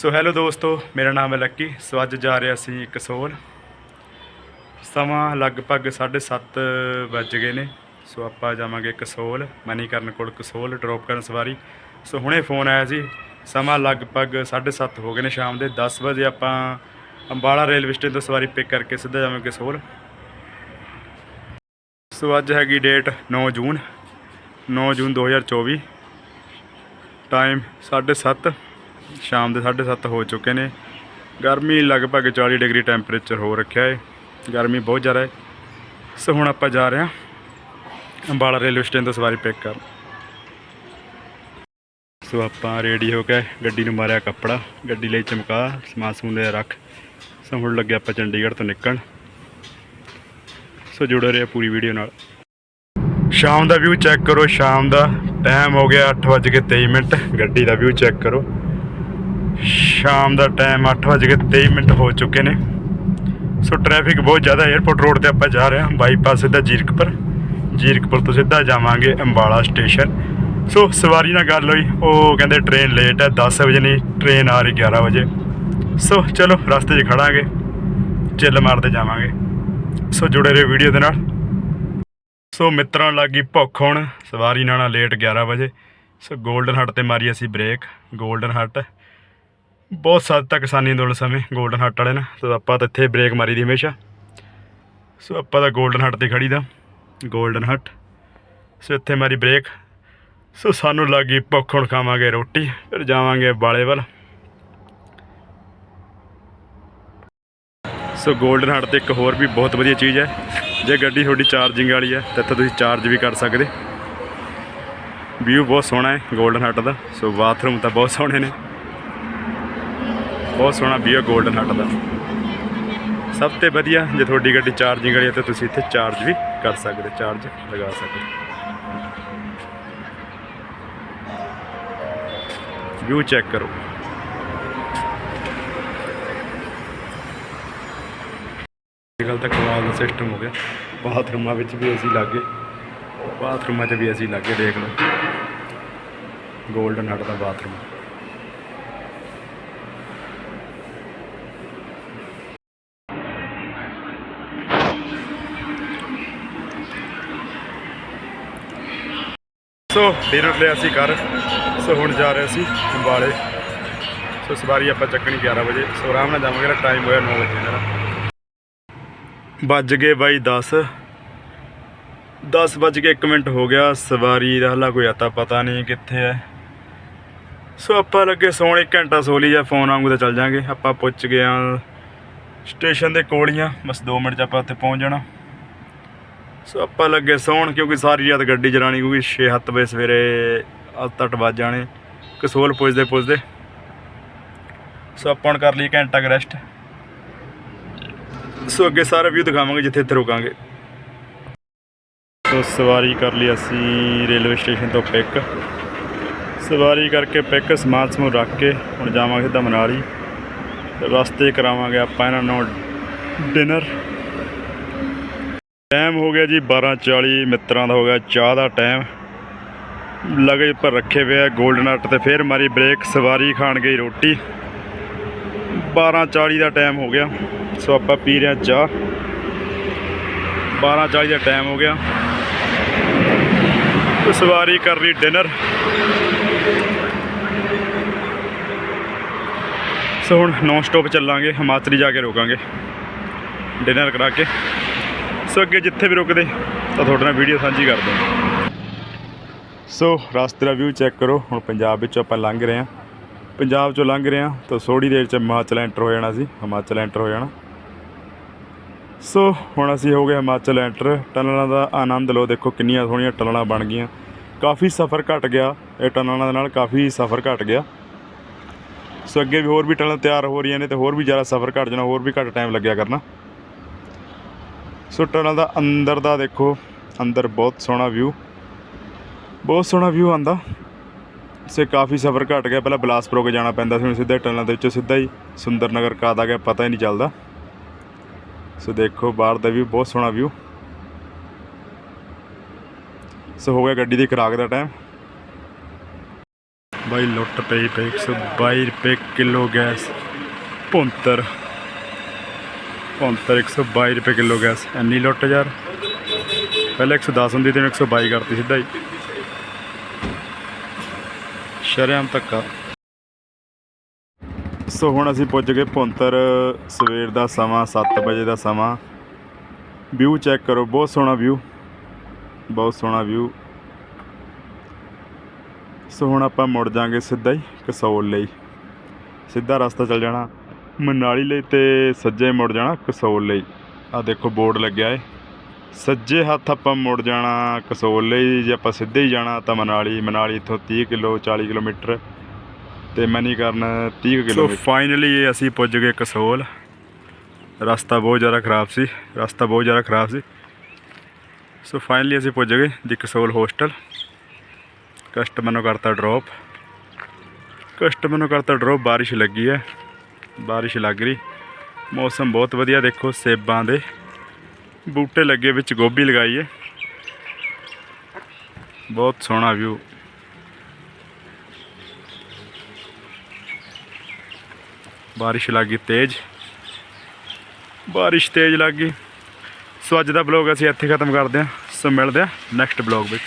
So hello ਦੋਸਤੋ, ਮੇਰਾ ਨਾਮ ਹੈ ਲੱਕੀ। ਸੋ ਅੱਜ ਜਾ ਰਹੇ ਅਸੀਂ ਕਸੋਲ ਸਮਾਂ ਲਗਭਗ 7:30 ਵੱਜ ਗਏ ਨੇ। ਸੋ ਆਪਾਂ ਜਾਵਾਂਗੇ ਕਸੋਲ ਮਨੀਕਰਨ ਕੋਲ ਕਸੋਲ ਡ੍ਰੌਪ ਕਰਨ ਸਵਾਰੀ। ਸੋ ਹੁਣੇ ਫੋਨ ਆਇਆ ਸੀ। ਸਮਾਂ ਲਗਭਗ 7:30 ਹੋ ਗਏ ਨੇ ਸ਼ਾਮ ਦੇ 10 ਵਜੇ। ਆਪਾਂ ਅੰਬਾਲਾ ਰੇਲਵੇ ਸਟੇਸ਼ਨ ਤੋਂ ਸਵਾਰੀ ਪਿਕ ਕਰਕੇ ਸਿੱਧਾ ਜਾਵਾਂਗੇ ਕਸੋਲ ਸੋ ਅੱਜ ਹੈਗੀ ਡੇਟ 9 ਜੂਨ। 9 ਜੂਨ 2024 ਟਾਈਮ 7:30 ਸ਼ਾਮ ਦੇ 7:30 ਹੋ ਚੁੱਕੇ ਨੇ। ਗਰਮੀ ਲਗਭਗ 40 ਡਿਗਰੀ ਟੈਂਪਰੇਚਰ ਹੋ ਰੱਖਿਆ ਹੈ ਗਰਮੀ ਬਹੁਤ ਜ਼ਿਆਦਾ ਹੈ ਸੋ ਹੁਣ ਆਪਾਂ ਜਾ ਰਹੇ ਹਾਂ ਅੰਬਾਲਾ ਰੇਲਵੇ ਸਟੇਸ਼ਨ ਤੋਂ ਸਵਾਰੀ ਪਿਕ ਕਰ ਸੋ ਆਪਾਂ ਰੈਡੀ ਹੋ ਕੇ ਗੱਡੀ ਨੂੰ ਮਾਰਿਆ ਕੱਪੜਾ, ਗੱਡੀ ਲਈ ਚਮਕਾ, ਸਮਾਨ ਸਮੂਨ ਲਿਆ ਰੱਖ। ਸੋ ਹੁਣ ਲੱਗੇ ਆਪਾਂ ਚੰਡੀਗੜ੍ਹ ਤੋਂ ਨਿਕਲਣ। ਸੋ ਜੁੜੇ ਰਹੇ ਪੂਰੀ ਵੀਡੀਓ ਨਾਲ। ਸ਼ਾਮ ਦਾ ਵਿਊ ਚੈੱਕ ਕਰੋ, ਸ਼ਾਮ ਦਾ ਟਾਈਮ ਹੋ ਗਿਆ 8:23 ਮਿੰਟ। ਗੱਡੀ ਦਾ ਵਿਊ ਚੈੱਕ ਕਰੋ। ਸ਼ਾਮ ਦਾ ਟਾਈਮ 8:23 ਮਿੰਟ ਹੋ ਚੁੱਕੇ ਨੇ। ਸੋ ਟ੍ਰੈਫਿਕ ਬਹੁਤ ਜ਼ਿਆਦਾ 에어ਪੋਰਟ ਰੋਡ ਤੇ ਆਪਾਂ ਜਾ ਰਹੇ ਹਾਂ ਬਾਈਪਾਸ ਸਿੱਧਾ ਜੀਰਕਪੁਰ। ਜੀਰਕਪੁਰ ਤੋਂ ਸਿੱਧਾ ਜਾਵਾਂਗੇ ਅੰਬਾਲਾ ਸਟੇਸ਼ਨ ਸੋ ਸਵਾਰੀ ਨਾਲ ਗੱਲ ਹੋਈ, ਉਹ ਕਹਿੰਦੇ ਟ੍ਰੇਨ ਲੇਟ ਹੈ 10 ਵਜੇ ਨਹੀਂ ਟ੍ਰੇਨ ਆ ਰਹੀ 11 ਵਜੇ। ਸੋ ਚਲੋ, ਰਸਤੇ 'ਚ ਖੜਾਂਗੇ ਚਿੱਲ ਮਾਰਦੇ ਜਾਵਾਂਗੇ। ਸੋ ਜੁੜੇ ਰਹੇ ਵੀਡੀਓ ਦੇ ਨਾਲ। ਸੋ ਮਿੱਤਰਾਂ ਲੱਗੀ ਭੁੱਖ ਹੁਣ, ਸਵਾਰੀ ਨਾਲ ਲੇਟ 11 ਵਜੇ। ਸੋ ਗੋਲਡਨ ਹੱਟ ਤੇ ਮਾਰੀ ਅਸੀਂ ਬ੍ਰੇਕ ਗੋਲਡਨ ਹੱਟ ਬਹੁਤ ਸਾਲ ਤੱਕ ਕਿਸਾਨੀ ਅੰਦੋਲਨ ਸਮੇਂ ਗੋਲਡਨ ਹੱਟ ਵਾਲੇ ਨਾ, ਤਾਂ ਆਪਾਂ ਤਾਂ ਇੱਥੇ ਬ੍ਰੇਕ ਮਾਰੀ ਦੀ ਹਮੇਸ਼ਾ। ਸੋ ਆਪਾਂ ਤਾਂ ਗੋਲਡਨ ਹੱਟ ਤੇ ਖੜੀ ਦਾ ਗੋਲਡਨ ਹੱਟ ਸੋ ਇੱਥੇ ਮਾਰੀ ਬ੍ਰੇਕ ਸੋ ਸਾਨੂੰ ਲੱਗੀ ਭੁੱਖ, ਹੁਣ ਖਾਵਾਂਗੇ ਰੋਟੀ, ਫਿਰ ਜਾਵਾਂਗੇ ਬਾਲੇ ਵੱਲ। ਸੋ ਗੋਲਡਨ ਹਟ ਤੇ ਇੱਕ ਹੋਰ ਵੀ ਬਹੁਤ ਵਧੀਆ ਚੀਜ਼ ਹੈ, ਜੇ ਗੱਡੀ ਤੁਹਾਡੀ ਚਾਰਜਿੰਗ ਵਾਲੀ ਹੈ, ਤਾਂ ਇੱਥੇ ਤੁਸੀਂ ਚਾਰਜ ਵੀ ਕਰ ਸਕਦੇ। ਵਿਊ ਬਹੁਤ ਸੋਹਣਾ ਹੈ ਗੋਲਡਨ ਹੱਟ ਦਾ। ਸੋ ਬਾਥਰੂਮ ਤਾਂ ਬਹੁਤ ਸੋਹਣੇ ਨੇ। ਬਹੁਤ ਸੋਹਣਾ ਵਿਊ ਹੈ 골ਡਨ ਹੱਟ ਦਾ। ਸਭ ਤੋਂ ਵਧੀਆ ਜੇ ਤੁਹਾਡੀ ਗੱਡੀ ਚਾਰਜਿੰਗ ਵਾਲੀ ਹੈ ਤਾਂ ਤੁਸੀਂ ਇੱਥੇ ਚਾਰਜ ਵੀ ਕਰ ਸਕਦੇ ਚਾਰਜ ਲਗਾ ਸਕਦੇ। ਵਿਊ ਚੈੱਕ ਕਰੋ। ਅੱਜ ਕੱਲ੍ਹ ਤਾਂ ਕਮਾਲ ਦਾ ਸਿਸਟਮ ਹੋ ਗਿਆ। ਬਾਥਰੂਮਾਂ ਵਿੱਚ ਵੀ ਅਸੀਂ ਲੱਗੇ ਬਾਥਰੂਮਾਂ 'ਚ ਵੀ ਅਸੀਂ ਲੱਗੇ ਦੇਖ ਲਓ। 골ਡਨ ਹੱਟ ਦਾ ਬਾਥਰੂਮ। ਸੋ ਡਿਨਰ ਲਿਆ ਸੀ ਘਰ। ਸੋ ਹੁਣ ਜਾ ਰਹੇ ਸੀ ਅੰਬਾਲੇ। ਸੋ ਸਵਾਰੀ ਆਪਾਂ ਚੱਕਣੀ 11 ਵਜੇ। ਸੋ ਆਰਾਮ ਨਾਲ ਜਾਵਾਂਗੇ ਟਾਈਮ ਹੋਇਆ 9 ਵਜੇ ਦਾ ਵੱਜ ਗਏ ਬਾਈ 10 10 ਵੱਜ ਕੇ 1 ਮਿੰਟ ਹੋ ਗਿਆ। ਸਵਾਰੀ ਦਾ ਹਲਾ ਕੋਈ ਅਤਾ ਪਤਾ ਨਹੀਂ ਕਿੱਥੇ ਹੈ। ਸੋ ਆਪਾਂ ਲੱਗੇ ਸੌਣ ਇੱਕ ਘੰਟਾ ਸੋ ਲਈ ਜਾਂ ਫੋਨ ਆਉਂਗਾ ਤਾਂ ਚੱਲ ਜਾਾਂਗੇ। ਆਪਾਂ ਪੁੱਛ ਗਏ ਆ ਸਟੇਸ਼ਨ ਦੇ ਕੋਲ ਹੀ ਆ ਬਸ 2 ਮਿੰਟ ਚ ਆਪਾਂ ਉੱਥੇ ਪਹੁੰਚ ਜਾਣਾ। ਸੋ ਆਪਾਂ ਲੱਗੇ ਸੌਣ ਕਿਉਂਕਿ ਸਾਰੀ ਰਾਤ ਗੱਡੀ ਚਲਾਣੀ ਕਿਉਂਕਿ 6-7 ਵਜੇ ਸਵੇਰੇ 8-8 ਵੱਜ ਜਾਣੇ। ਕਸੋਲ ਪੁੱਜਦੇ ਪੁੱਜਦੇ। ਸੋ ਆਪਾਂ ਹੁਣ ਕਰ ਲਈ ਘੰਟਾ ਕੁ ਰੈਸਟ ਸੋ ਅੱਗੇ ਸਾਰਾ ਵਿਊ ਦਿਖਾਵਾਂਗੇ ਜਿੱਥੇ ਇੱਥੇ ਰੁਕਾਂਗੇ। ਸੋ ਸਵਾਰੀ ਕਰ ਲਈ ਅਸੀਂ ਰੇਲਵੇ ਸਟੇਸ਼ਨ ਤੋਂ ਪਿਕ ਸਵਾਰੀ ਕਰਕੇ ਪਿਕ ਸਮਾਨ ਸਮੂਹ ਰੱਖ ਕੇ ਹੁਣ ਜਾਵਾਂਗੇ ਸਿੱਧਾ ਮਨਾਲੀ। ਰਸਤੇ ਕਰਾਵਾਂਗੇ ਆਪਾਂ ਇਹਨਾਂ ਨੂੰ ਡਿਨਰ ਟਾਈਮ ਹੋ ਗਿਆ ਜੀ 12:40 ਮਿੱਤਰਾਂ ਦਾ ਹੋ ਗਿਆ ਚਾਹ ਦਾ ਟਾਈਮ ਲਗੇ ਪਰ ਰੱਖੇ ਹੋਏ ਆ 골ਡਨ ਹੱਟ ਤੇ ਫਿਰ ਮਾਰੀ ਬ੍ਰੇਕ ਸਵਾਰੀ ਖਾਣ ਗਈ ਰੋਟੀ। 12:40 ਦਾ ਟਾਈਮ ਹੋ ਗਿਆ, ਸੋ ਆਪਾਂ ਪੀ ਰਹੇ ਹਾਂ ਚਾਹ। 12:40 ਦਾ ਟਾਈਮ ਹੋ ਗਿਆ। ਸਵਾਰੀ ਕਰ ਲਈ ਡਿਨਰ ਸੋ ਹੁਣ ਨੌਨ ਸਟਾਪ ਚੱਲਾਂਗੇ, ਹਿਮਾਚਲੀ ਜਾ ਕੇ ਰੋਕਾਂਗੇ। ਡਿਨਰ ਕਰਾ ਕੇ। ਸੋ ਅੱਗੇ ਜਿੱਥੇ ਵੀ ਰੁਕਦੇ, ਤਾਂ ਤੁਹਾਡੇ ਨਾਲ ਵੀਡੀਓ ਸਾਂਝੀ ਕਰਦੇ ਹਾਂ। ਸੋ ਰਸਤੇ ਦਾ ਵਿਊ ਚੈੱਕ ਕਰੋ, ਹੁਣ ਪੰਜਾਬ ਵਿੱਚੋਂ ਆਪਾਂ ਲੰਘ ਰਹੇ ਹਾਂ। ਪੰਜਾਬ ਚੋਂ ਲੰਘ ਰਹੇ ਹਾਂ, ਤਾਂ ਥੋੜੀ ਦੇਰ ਚ ਹਿਮਾਚਲ ਐਂਟਰ ਹੋ ਜਾਣਾ ਸੀ, ਹਿਮਾਚਲ ਐਂਟਰ ਹੋ ਜਾਣਾ। ਸੋ ਹੁਣ ਅਸੀਂ ਹੋ ਗਏ ਹਿਮਾਚਲ ਐਂਟਰ ਟਨਲਾਂ ਦਾ ਆਨੰਦ ਲਓ, ਦੇਖੋ ਕਿੰਨੀਆਂ ਸੋਹਣੀਆਂ ਟਨਲਾਂ ਬਣ ਗਈਆਂ। ਕਾਫੀ ਸਫ਼ਰ ਘਟ ਗਿਆ, ਇਹ ਟਨਲਾਂ ਦੇ ਨਾਲ ਕਾਫੀ ਸਫ਼ਰ ਘਟ ਗਿਆ। ਸੋ ਅੱਗੇ ਵੀ ਹੋਰ ਵੀ ਟਨਲਾਂ ਤਿਆਰ ਹੋ ਰਹੀਆਂ ਨੇ, ਤੇ ਹੋਰ ਵੀ ਜ਼ਿਆਦਾ ਸਫ਼ਰ ਘਟ ਜਾਣਾ, ਹੋਰ ਵੀ ਘੱਟ ਟਾਈਮ ਲੱਗਿਆ ਕਰਨਾ। ਸੋ ਟਨਲ ਦਾ ਅੰਦਰ ਦਾ ਦੇਖੋ, ਅੰਦਰ ਬਹੁਤ ਸੋਹਣਾ ਵਿਊ ਬਹੁਤ ਸੋਹਣਾ ਵਿਊ ਆਂਦਾ ਸੇ ਕਾਫੀ ਸਫ਼ਰ ਘਟ ਗਿਆ, ਪਹਿਲਾਂ ਬਲਾਸਪੁਰ ਕੇ ਜਾਣਾ ਪੈਂਦਾ ਸੀ, ਹੁਣ ਸਿੱਧਾ ਟਨਲਾਂ ਦੇ ਵਿੱਚੋਂ ਸਿੱਧਾ ਹੀ ਸੁੰਦਰਨਗਰ ਨਗਰ ਆ ਗਿਆ, ਪਤਾ ਹੀ ਨਹੀਂ ਚੱਲਦਾ। ਸੋ ਦੇਖੋ, ਬਾਹਰ ਦਾ ਵੀ ਬਹੁਤ ਸੋਹਣਾ ਵਿਊ ਸੋ ਹੋ ਗਿਆ ਗੱਡੀ ਦੀ ਖਰਾਕ ਦਾ ਟਾਈਮ ਬਾਈ ਲੁੱਟ ਪਈ ਪਈ 122 ਰੁਪਏ ਕਿਲੋ ਗੈਸ, ਭੁੰਤਰ। ਭੁੰਤਰ 122 ਰੁਪਏ ਕਿਲੋ ਗੈਸ, ਇੰਨੀ ਲੁੱਟ ਯਾਰ। ਪਹਿਲਾਂ 110 ਹੁੰਦੀ ਤੇ 122 ਕਰਤੀ ਸਿੱਧਾ ਹੀ। ਸ਼ਰਮ ਧੱਕਾ। ਸੋ ਹੁਣ ਅਸੀਂ ਪੁੱਜ ਗਏ ਭੁੰਤਰ ਸਵੇਰ ਦਾ ਸਮਾਂ 7 ਵਜੇ ਦਾ ਸਮਾਂ। ਵਿਊ ਚੈੱਕ ਕਰੋ, ਬਹੁਤ ਸੋਹਣਾ ਵਿਊ ਬਹੁਤ ਸੋਹਣਾ ਵਿਊ ਸੋ ਹੁਣ ਆਪਾਂ ਮੁੜ ਜਾਾਂਗੇ ਸਿੱਧਾ ਹੀ ਕਸੌਲ ਲਈ। ਸਿੱਧਾ ਰਸਤਾ ਚੱਲ ਜਾਣਾ। ਮਨਾਲੀ ਲਈ ਤੇ ਸੱਜੇ ਮੁੜ ਜਾਣਾ ਕਸੌਲ ਲਈ। ਆ ਦੇਖੋ ਬੋਰਡ ਲੱਗਿਆ ਏ। ਸੱਜੇ ਹੱਥ ਆਪਾਂ ਮੁੜ ਜਾਣਾ ਕਸੌਲ ਲਈ ਜੇ ਆਪਾਂ ਸਿੱਧੇ ਹੀ ਜਾਣਾ ਤਾਂ ਮਨਾਲੀ ਮਨਾਲੀ ਇੱਥੋਂ 30 ਕਿਲੋ 40 ਕਿਲੋਮੀਟਰ ਤੇ ਮਨੀਕਰਨ 30 ਕਿਲੋਮੀਟਰ। ਸੋ ਫਾਈਨਲੀ ਅਸੀਂ ਪੁੱਜ ਗਏ ਕਸੌਲ। ਰਸਤਾ ਬਹੁਤ ਜ਼ਿਆਦਾ ਖਰਾਬ ਸੀ ਰਸਤਾ ਬਹੁਤ ਜ਼ਿਆਦਾ ਖਰਾਬ ਸੀ। ਸੋ ਫਾਈਨਲੀ ਅਸੀਂ ਪੁੱਜ ਗਏ ਦੀ ਕਸੌਲ ਹੋਸਟਲ। ਕਸਟਮਰ ਨੂੰ ਕਰਤਾ ਡ੍ਰੌਪ ਕਸਟਮਰ ਨੂੰ ਕਰਤਾ ਡ੍ਰੌਪ ਬਾਰਿਸ਼ ਲੱਗੀ ਹੈ। ਬਾਰਿਸ਼ ਲੱਗ ਰਹੀ। ਮੌਸਮ ਬਹੁਤ ਵਧੀਆ ਦੇਖੋ, ਸੇਬਾਂ ਦੇ। ਬੂਟੇ ਲੱਗੇ ਵਿੱਚ, ਗੋਭੀ ਲਗਾਈ ਹੈ। ਬਹੁਤ ਸੋਹਣਾ ਵਿਊ ਬਾਰਿਸ਼ ਲੱਗੀ ਤੇਜ਼। ਬਾਰਿਸ਼ ਤੇਜ਼ ਲੱਗ ਗਈ। ਸੋ ਅੱਜ ਦਾ ਬਲੌਗ ਅਸੀਂ ਇੱਥੇ ਖਤਮ ਕਰਦੇ ਹਾਂ। ਸੋ ਮਿਲਦੇ ਹਾਂ ਨੈਕਸਟ ਬਲੌਗ ਵਿੱਚ।